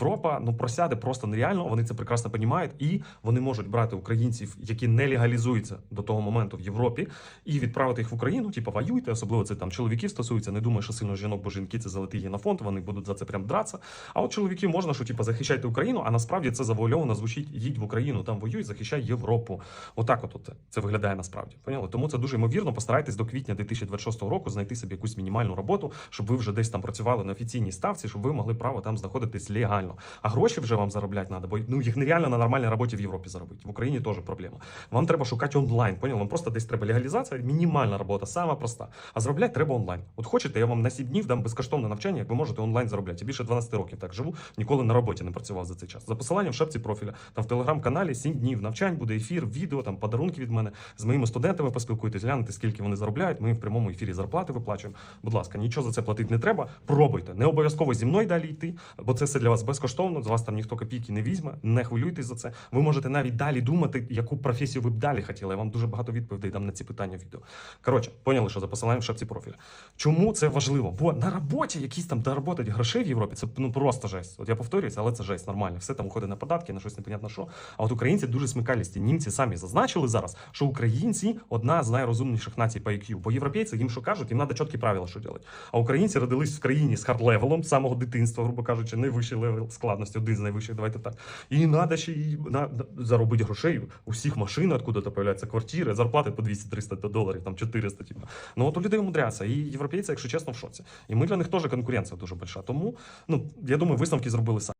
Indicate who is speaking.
Speaker 1: Європа ну просяде просто нереально. Вони це прекрасно розуміють, і вони можуть брати українців, які не легалізуються до того моменту в Європі, і відправити їх в Україну. Типу, воюйте, особливо це там чоловіків стосується. Не думаю, що сильно жінок, бо жінки це золотий генофонд. Вони будуть за це прям дратися. А от чоловіків можна, що типу, захищайте Україну, а насправді це завуальовано звучить їдь в Україну, там воюй, захищай Європу. Отак, от це, це виглядає насправді. Поняли? Тому це дуже ймовірно. Постарайтесь до квітня 2026 року знайти собі якусь мінімальну роботу, щоб ви вже десь там працювали на офіційній ставці, щоб ви могли право там знаходитись легально. А гроші вже вам заробляти треба, бо ну їх нереально на нормальній роботі в Європі заробити. В Україні теж проблема. Вам треба шукати онлайн. Поняли? Вам просто десь треба легалізація, мінімальна робота, сама проста. А заробляти треба онлайн. От хочете, я вам на 7 днів дам безкоштовне навчання, як ви можете онлайн заробляти. Я більше 12 років так живу, ніколи на роботі не працював за цей час. За посиланням в шапці профіля. Там в телеграм-каналі 7 днів навчань, буде ефір, відео, там подарунки від мене. З моїми студентами поспілкуйтесь, гляньте, скільки вони заробляють. Ми в прямому ефірі зарплати виплачуємо. Будь ласка, нічого за це платити не треба. Пробуйте. Не обов'язково зі мною далі йти, бо це все для вас безкоштовно. З вас там ніхто копійки не візьме. Не хвилюйтесь за це. Ви можете навіть далі думати, яку професію ви б далі хотіли. Я вам дуже багато відповідей дам на ці питання в відео. Коротше, поняли, що за посиланням в шапці профіля. Чому це важливо? Бо на роботі якісь там доработать грошей в Європі. Це ну просто жесть. От я повторююся, але це жесть нормально. Все там уходить на податки, на щось непонятно що. А от українці дуже смикалісті. Німці самі зазначили зараз, що українці одна з найрозумніших націй по IQ. Бо європейці їм що кажуть, їм треба чіткі правила, що робити. А українці родились в країні з хард-левелом, самого дитинства, грубо кажучи, найвищий левел складності, один з найвищих, давайте так. І треба ще й на, заробити грошей. У всіх машин, откуда-то появляються квартири, зарплати по 200-300 доларів, там 400, типу. Ну от у людей умудряться. І європейці, якщо чесно, в шоці. І ми для них теж конкуренція дуже большая. Тому, ну, я думаю, висновки зробили самі.